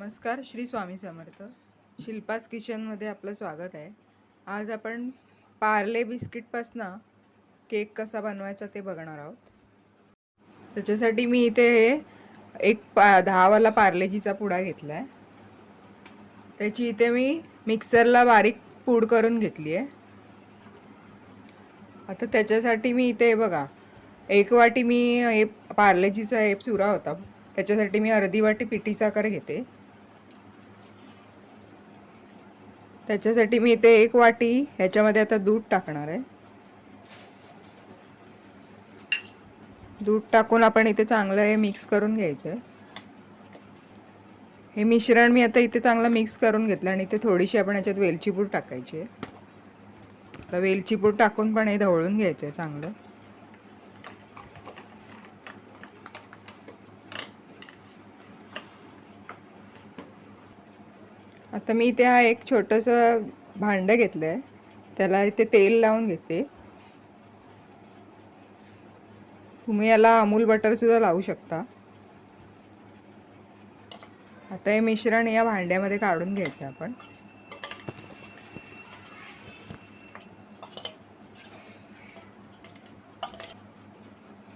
नमस्कार श्री स्वामी समर्थ. शिल्पास किचनमध्ये आपलं स्वागत आहे. आज आपण पार्ले बिस्किटपासनं केक कसा बनवायचा ते बघणार आहोत. त्याच्यासाठी मी इथे हे एक पा दहावाला पार्लेजीचा पुडा घेतला आहे त्याची इथे मी मिक्सरला बारीक पूड करून घेतली आहे. आता त्याच्यासाठी मी इथे बघा एक वाटी मी हे पार्लेजीचा हे चुरा होता. त्याच्यासाठी मी अर्धी वाटी पिठी साखर घेते. त्याच्यासाठी मी इथे एक वाटी ह्याच्यामध्ये आता दूध टाकणार आहे. दूध टाकून आपण इथे चांगलं हे मिक्स करून घ्यायचं आहे हे मिश्रण मी आता इथे चांगलं मिक्स करून घेतलं आणि इथे थोडीशी आपण याच्यात वेलचीपूड टाकायची आहे. आता वेलचीपूड टाकून पण हे ढवळून घ्यायचं आहे चांगलं. आता मी इथे हा एक छोटंसं भांडं घेतलं आहे त्याला इथे तेल लावून घेते. तुम्ही याला अमूल बटरसुद्धा लावू शकता. आता हे मिश्रण या भांड्यामध्ये काढून घ्यायचं आपण.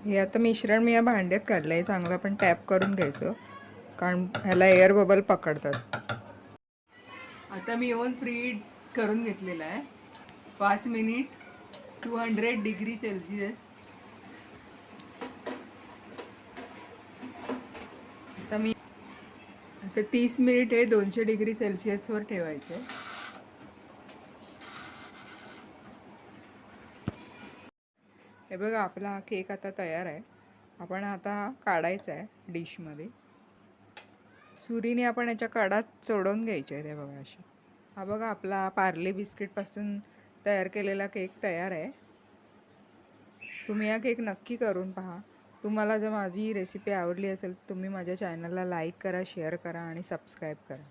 हे आता मिश्रण मी या भांड्यात काढलं आहे चांगलं आपण टॅप करून घ्यायचं. कारण ह्याला एअर बबल पकडतात. आता मी ओव्हन फ्री करून घेतलेला आहे. पाच minute two hundred degree Celsius आता मी आता तीस मिनिट हे दोनशे डिग्री सेल्सिअसवर ठेवायचे. हे बघा आपला हा केक आता तयार आहे. आपण आता काढायचा आहे डिशमध्ये सुरीने आपण याच्या कडात चोडून घ्यायच्या आहेत हे बघा अशी. हा बघा आपला पार्ले बिस्किटपासून तयार केलेला केक तयार आहे. तुम्ही हा केक नक्की करून पहा. तुम्हाला जर माझी रेसिपी आवडली असेल तर तुम्ही माझ्या चॅनलला लाईक करा शेअर करा आणि सबस्क्राईब करा.